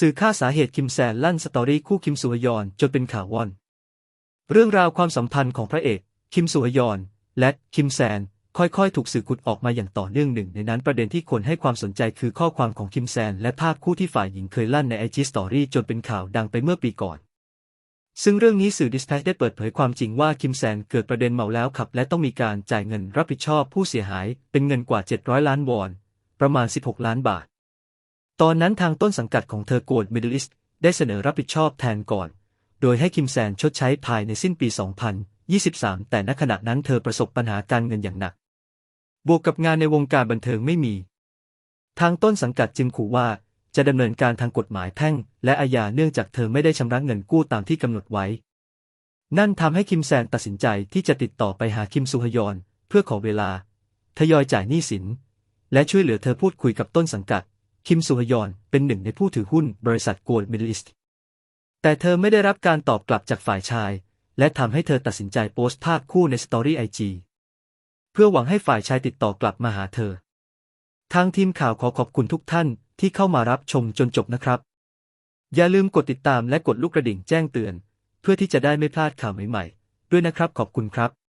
สื่อค่าสาเหตุคิมแซนลั่นสตอรี่คู่คิมสุฮยอนจนเป็นข่าวว่อน เรื่องราวความสัมพันธ์ของพระเอก คิมสุฮยอน และคิมแซนค่อยๆ ถูกสื่อขุดออกมาอย่างต่อเนื่องหนึ่ง ในนั้นประเด็นที่คนให้ความสนใจคือข้อความของคิมแซน และภาพคู่ที่ฝ่ายหญิงเคยลั่นในไอจีสตอรี่จนเป็นข่าวดังไปเมื่อปีก่อน ซึ่งเรื่องนี้สื่อดิสแพชได้เปิดเผยความจริงว่าคิมแซนเกิดประเด็นเมาแล้วขับ และต้องมีการจ่ายเงินรับผิดชอบผู้เสียหายเป็นเงินกว่า 700 ล้านวอน ประมาณ 16 ล้านบาท ตอนนั้นทางต้นสังกัดของเธอโกดมิดเดิลิสได้เสนอรับผิดชอบแทนก่อน โดยให้คิมแซนชดใช้ภายในสิ้นปี 2023 แต่ณขณะนั้นเธอประสบปัญหาการเงินอย่างหนัก บวกกับงานในวงการบันเทิงไม่มี ทางต้นสังกัดจึงขู่ว่าจะดำเนินการทางกฎหมายแพ่ง และอาญาเนื่องจากเธอไม่ได้ชำระเงินกู้ตามที่กำหนดไว้ นั่นทำให้คิมแซนตัดสินใจที่จะติดต่อไปหาคิมซูฮยอน เพื่อขอเวลา ทยอยจ่ายหนี้สิน และช่วยเหลือเธอพูดคุยกับต้นสังกัด คิมซูฮยอนเป็นหนึ่งในผู้ถือหุ้นบริษัทโกลด์มิดลิสต์แต่เธอไม่ได้รับการตอบกลับจากฝ่ายชาย และทำให้เธอตัดสินใจโพสต์ภาพคู่ในสตอรี่ไอจีเพื่อหวังให้ฝ่ายชายติดต่อกลับมาหาเธอ ทางทีมข่าวขอขอบคุณทุกท่านที่เข้ามารับชมจนจบนะครับ อย่าลืมกดติดตามและกดลูกกระดิ่งแจ้งเตือน เพื่อที่จะได้ไม่พลาดข่าวใหม่ๆ ด้วยนะครับขอบคุณครับ